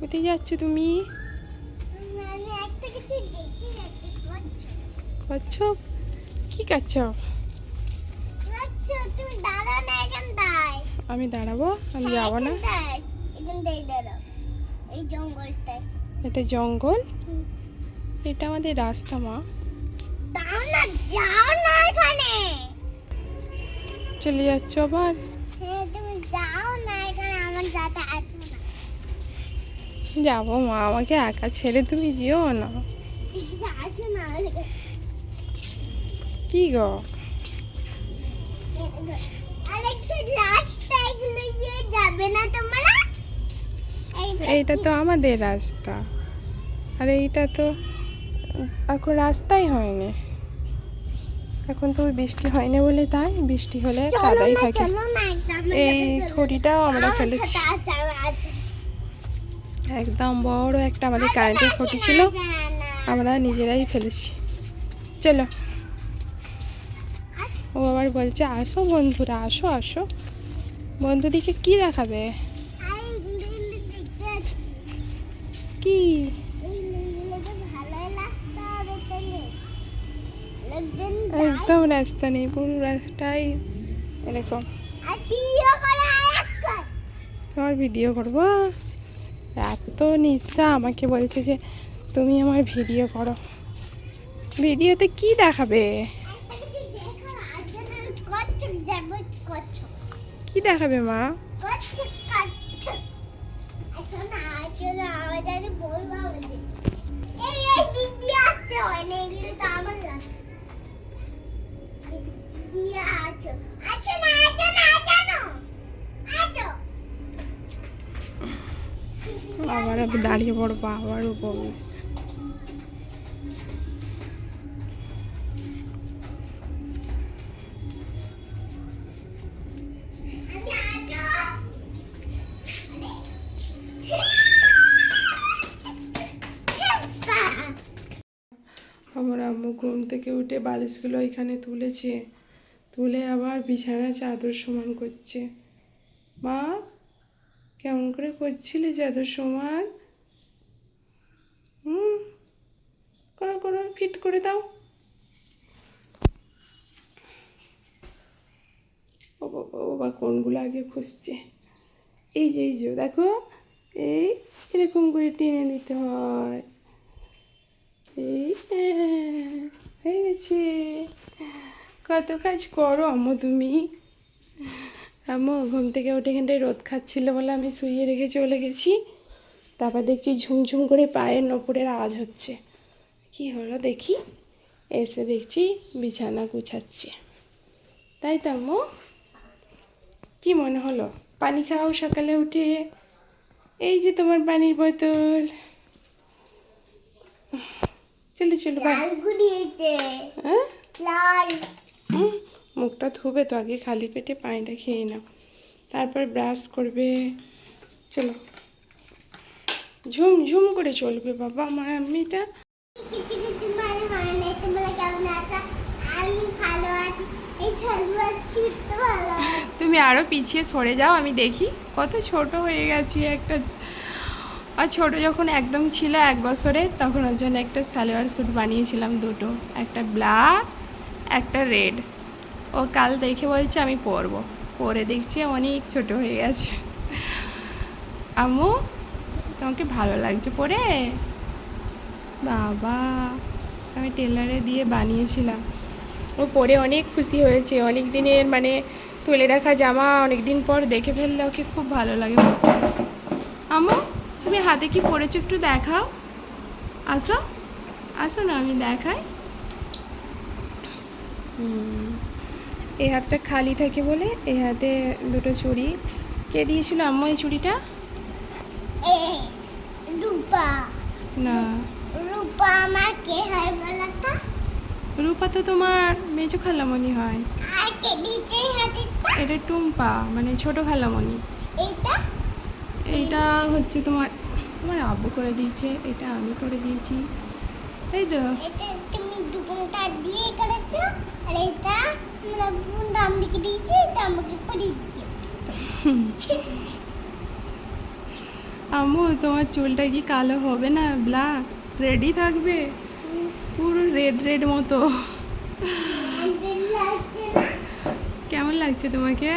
কোথায় যাচ্ছ তুমি? কিছু কচ্ছপ কি কচ্ছপ এখানটায় আমি দাঁড়াবো আমি যাব না। এটা জঙ্গল? এটা আমাদের রাস্তা মা। চলে যাচ্ছ আবার? হ্যাঁ তুমি যাও না এখানে আমার যাতে যাব মা আমাকে একা ছেড়ে তুমি যেও না। কি গো? এইটা তো আমাদের রাস্তা। আর এইটা তো এখন রাস্তাই হয়নি। এখন তো বৃষ্টি হয়নি বলে তাই বৃষ্টি হলে কাদাই থাকে। এই খড়িটাও আমরা আমার ফেলেছি। আছো, আছো। একদম বড় একটা আমাদের কারেন্টের খুঁটি ছিল। আমরা নিজেরাই ফেলেছি চলো ও আবার বলছে আসো বন্ধুরা আসো আসো বন্ধুদিকে কি দেখাবে। কি। একদম রাস্তা নেই পুরো রাস্তায় এরকম। তোমার ভিডিও করব এত নিঃসা আমাকে বলছে যে তুমি আমার ভিডিও করো। ভিডিওতে কি দেখাবে। কি দেখাবে মা? কচ্ছপ, আবার দাঁড়িয়ে পড়ব আছো। আরে। আমার আম্মু ঘুম থেকে উঠে বালিশগুলো এখানে তুলেছে তুলে আবার বিছানা চাদর সমান করছে মা কেমন করে করছিলে চাদর সমান হুম করো করো ফিট করে দাও ও বাবা ও বাবা কোনগুলো আগে খুঁজছে এই যে এই যে দেখো এই এরকম করে টেনে দিতে হয় এই হ্যাঁ, হয়ে গেছে কত কাজ করো আম্মু তুমি আম্মু ঘুম থেকে উঠে এখানটায় রোদ খাচ্ছিল বলে আমি শুয়ে রেখে চলে গেছি। তারপর দেখছি ঝুমঝুম করে পায়ের নপুরের আওয়াজ হচ্ছে। কি হলো দেখি? এসে দেখছি বিছানা গুছাচ্ছে। তাই তো আম্মু? কি মনে হলো? পানি খাও সকালে উঠে। এই যে তোমার পানির বোতল। চলো চলো লাল গুড়িয়েছে হ্যাঁ? লাল। হুম, মুখটা ধুবে তো, আগে খালি পেটে পানিটা খেয়ে নাও। তারপর ব্রাশ করবে। চলো। ঝুম ঝুম করে চলবে বাবা আমার আম্মিটা তুমি আরও পিছিয়ে সরে যাও, আমি দেখি। কত ছোট হয়ে গেছি একটা। আর ছোট যখন একদম ছিল এক বছরে, তখন ওর জন্য একটা সালোয়ার স্যুট বানিয়েছিলাম দুটো। একটা ব্ল্যাক একটা রেড ও কাল দেখে বলছে আমি পরবো। পরে দেখছি অনেক ছোট হয়ে গেছে। আম্মু তোমাকে ভালো লাগছে পরে? বাবা আমি টেলারে দিয়ে বানিয়েছিলাম। ও পরে অনেক খুশি হয়েছে। অনেক দিনের মানে তুলে রাখা জামা অনেক দিন পর দেখে ফেললে ওকে খুব ভালো লাগে। আমু তুমি হাতে কি পরেছো একটু দেখাও। আসো আসো না আমি দেখাই। হুম, এই হাতটা খালি থাকে বলে এই হাতে দুটো চুড়ি। কে দিয়েছিল আম্মু এই চুড়িটা? রূপা। না। রূপা আমার কে হয় বলো তো? রূপা তো তোমার মেজো খালামণি হয়। আর কে দিয়েছে এই এটা টুম্পা মানে ছোট খালামণি। এইটা? এইটা হচ্ছে তোমার তোমার আব্বু করে দিয়েছে এটা আমি করে দিয়েছি। তাই তো? এটা তুমি দুটোটা দিয়ে করেছ আর এটা দিয়েছে আম্মু, তোমার চুলটা কি কালো হবে না ব্ল্যাক রেডি থাকবে? পুরো রেড রেড মতো। কেমন লাগছে তোমাকে?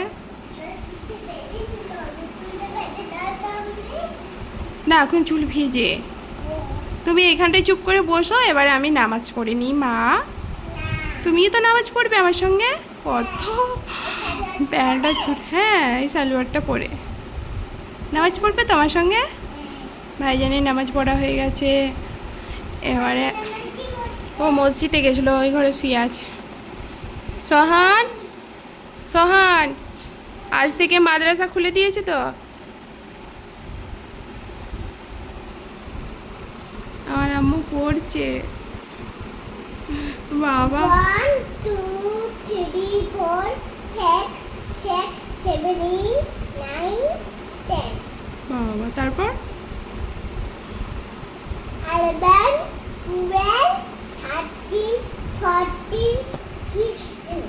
না, এখন চুল ভিজে। তুমি এখানটায় চুপ করে বসো, এবারে আমি নামাজ পড়ে নিই, মা। তুমিও তো নামাজ পড়বে আমার সঙ্গে? কত? প্যান্টটা ছুট হ্যাঁ এই সালোয়ারটা পরে। নামাজ পড়বে তোমার সঙ্গে? ভাইজানের নামাজ পড়া হয়ে গেছে। এবারে, ও মসজিদে গেছিল, ওই ঘরে শুয়ে আছে। সোহান সোহান, আজ থেকে মাদ্রাসা খুলে দিয়েছে তো? আমার আম্মু পড়ছে। বাবা। Three, four, five, six, seven, eight, nine, ten. বাবা তারপর Eleven, twelve, thirteen, fourteen, sixteen,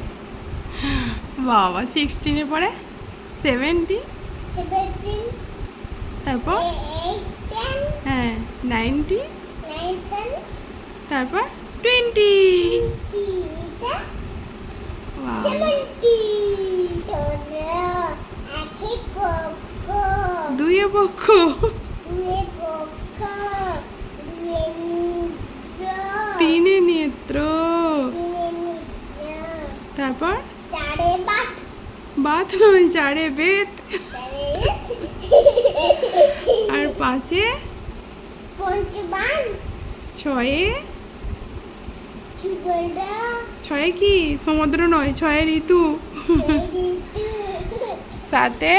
বাবা সিক্সটিনের পরে সেভেন্টি seventeen, তারপর হ্যাঁ নাইনটি তারপর টোয়েন্টি পক্ষ দুয়ে মিত্র তিনে নেত্র। তারপর? বাত নয় চারে বেত। আর পাঁচে ছয়ে ছয়ে কি? সমুদ্র নয়, ছয়ে ঋতু। সাতে?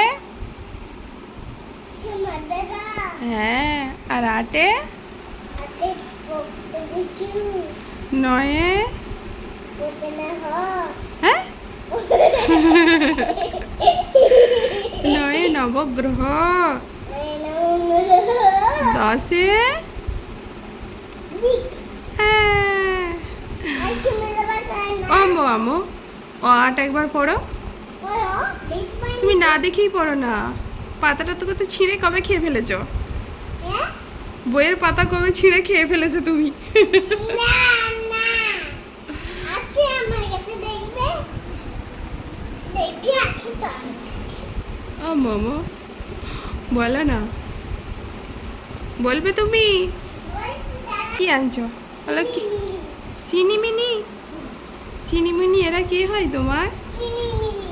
হ্যাঁ আর আটে? নয়ে? হ্যাঁ? নয়ে নবগ্রহ। দশে দিক হ্যাঁ আছে না আমো ও, আট একবার পড়ো। তুমি না দেখেই পড়ো না। পাতাটা তো কত ছিঁড়ে কবে খেয়ে ফেলেছো? বইয়ের পাতা কবে ছিঁড়ে খেয়ে ফেলেছো তুমি? তো বলো না। বলবে তুমি? কি আনছো? বলো কি? চিনিমিনি চিনিমিনি এরা কে হয় তোমার? চিনি মিনি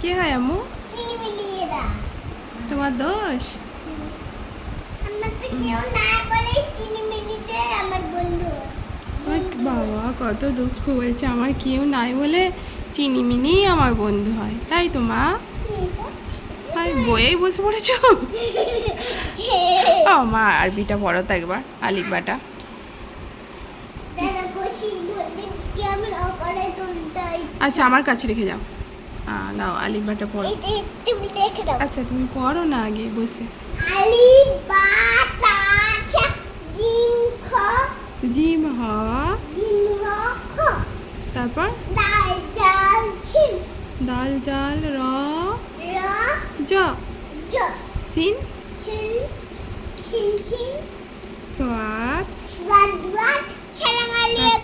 কে হয় আম্মু? চিনি মিনি এরা। তোমার দোষ? আমার তো কেউ না বলে চিনি মিনিতে আমার বন্ধু। বাবা কত দুঃখ বলছে আমার কেউ নাই বলে চিনি চিনিমিনি আমার বন্ধু হয়। তাই তো মা? আর বইয়েই বসে পড়েছ? ও মা আরবিটা পড়ো তো একবার আলিফবাটা আচ্ছা আমার কাছে রেখে যাও। আহ, দাও আলিফবাটা পড়ো। তুমি দেখে দাও। আচ্ছা তুমি পড়ো না আগে বসে। আলি বা জিম খ। জিম হ। জিম হ খ। তারপর? দাল জাল ছিন দাল জাল র। র। জ। জ। সিন। ছিন ছিন ছিন ওয়াট সালাম আলাইকুম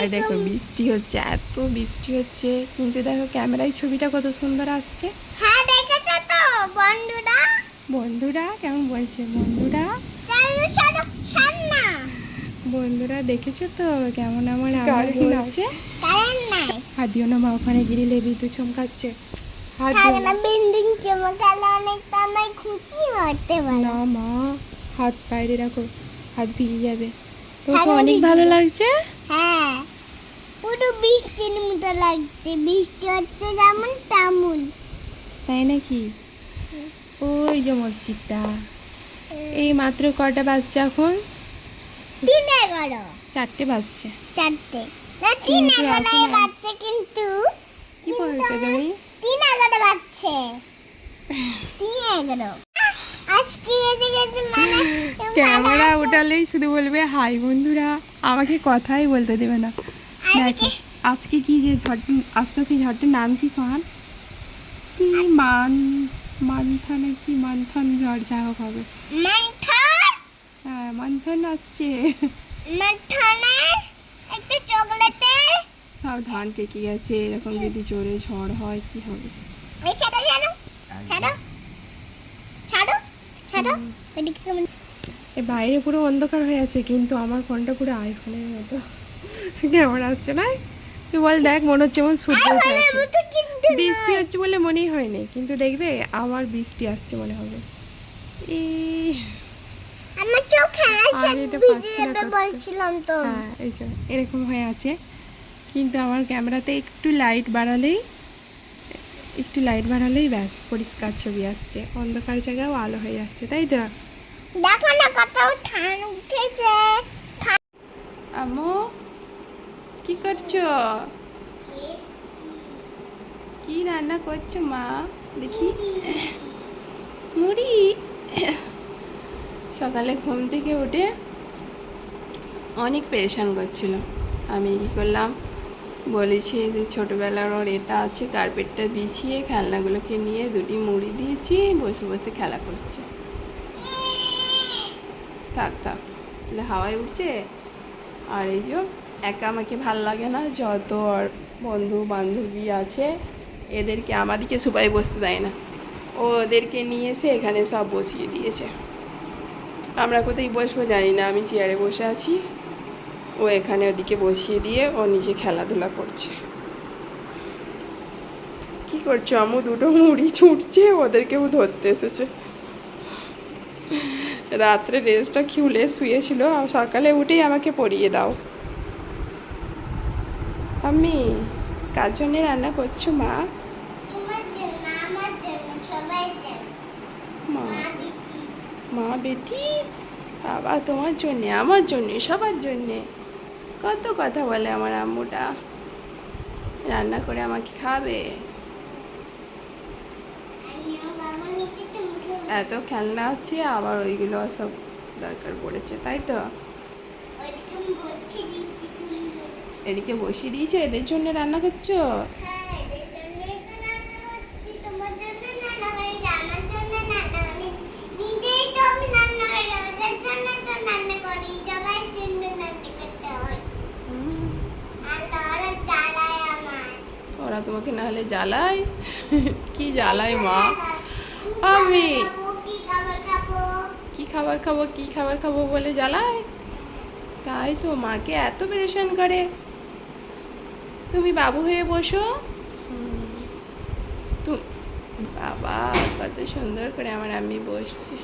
আর দেখো বৃষ্টি হচ্ছে এত বৃষ্টি হচ্ছে। কিন্তু দেখো ক্যামেরায় ছবিটা কত সুন্দর আসছে। হ্যাঁ দেখেছ তো? বন্ধুরা? বন্ধুরা কেমন বলছে? বন্ধুরা? বন্ধুরা দেখেছ তো কেমন আমার হচ্ছে হাত দিও না মা ওখানে গিরিলে বিদ্যুৎ চমকাচ্ছে। হাত দিও না। বিল্ডিং চমকালে অনেক তামাই খুশি হতে পারে। না মা হাত বাইরে রাখো হাত ভিজে যাবে। তোমাকে অনেক ভালো লাগছে। হ্যাঁ। পুরো বৃষ্টির মতো লাগছে। বৃষ্টি হচ্ছে যেমন তেমন। তাই নাকি? ওই যে মসজিদটা। এই মাত্র কটা বাজছে এখন? তিন এগারো। চারটে বাজছে। চারটে। না তিন কিন্তু বাজছে কিন্তু। কি বলছো তুমি? তিন এগারো বাজছে। তিন এগারো। ক্যামেরা উঠালেই শুধু বলবে হাই বন্ধুরা। আমাকে কথাই বলতে দেবে না। দেখো আজকে কি যে ঝড় আসছে সেই ঝড়টার নাম কি সোহান? কি মান মান্থান কি মান্থন ঝড় যা হোক হবে। মান্থান? হ্যাঁ মান্থন আসছে। সব ধান পেকে গেছে। এরকম যদি জোরে ঝড় হয় কি হবে? ছাড়ো। ছাড়ো এদিকে কেমন? এ বাইরে পুরো অন্ধকার হয়ে আছে কিন্তু আমার ফোনটা পুরো আইফোনের মতো। কেমন আসছে না তুই বল দেখ মনে হচ্ছে যেমন সূর্য উঠে আছে। বৃষ্টি হচ্ছে বলে মনেই হয়নি কিন্তু দেখবে আবার বৃষ্টি আসছে মনে হবে। আমার চোখ। বলছিলাম তো। হ্যাঁ এই যে এরকম হয়ে আছে। কিন্তু আমার ক্যামেরাতে একটু লাইট বাড়ালেই একটু লাইট বাড়ালেই ব্যাস পরিষ্কার ছবি আসছে। অন্ধকার জায়গাও আলো হয়ে যাচ্ছে তাই তো? দেখো না কত ঠান উঠেছে। আমো কি করছ? কি রান্না করছ মা? দেখি। মুড়ি। সকালে ঘুম থেকে উঠে অনেক পেরেশান করছিল। আমি কি করলাম? বলেছি যে ছোটোবেলার ওর এটা আছে, কার্পেটটা বিছিয়ে খেলনাগুলোকে নিয়ে দুটি মুড়ি দিয়েছি, বসে বসে খেলা করছে। থাক থাক, তাহলে হাওয়ায় উঠছে। আর এই যে একা আমাকে ভালো লাগে না, যত ওর বন্ধু বান্ধবী আছে, এদেরকে আমাদেরকে সবাই বসতে দেয় না। ওদেরকে নিয়ে এসে এখানে সব বসিয়ে দিয়েছে। আমরা কোথায় বসবো জানি না, আমি চেয়ারে বসে আছি। ও এখানে ওদিকে বসিয়ে দিয়ে ও নিজে খেলাধুলা করছে। কি করছ? আমু দুটো মুড়ি ছুটছে ওদেরকেও ধরতে এসেছে। রাত্রে ড্রেসটা খুলে শুয়েছিল আর সকালে উঠেই আমাকে পরিয়ে দাও। আমি কার জন্য রান্না করছ মা? মা বেটি? বাবা তোমার জন্যে আমার জন্যে সবার জন্যে। কত কথা বলে আমার আম্মুটা। রান্না করে আমাকে খাবে। এত খেলনা আছে আবার ওইগুলো সব দরকার পড়েছে তাই তো। এদিকে বসিয়ে দিয়েছে এদের জন্য রান্না করছ হ্যাঁ এদের জন্যই তো রান্না করছি তোমার জন্য রান্না করি আমার জন্য রান্না করি নিজেই তো আমি রান্না করি ওদের জন্য তো রান্না করি সবাই জন্য রান্না করতে হয় হুম, আর ওরা জ্বালায় আমার ওরা তোমাকে না হলে জ্বালায় কি জ্বালায় মা? আমি। কি খাবার খাব, কি খাবার খাব বলে জ্বালায় তাই তো মাকে এত পেরেশান করে। তুমি বাবু হয়ে বসো। বাবা, কত সুন্দর করে আমার আমি বসছে।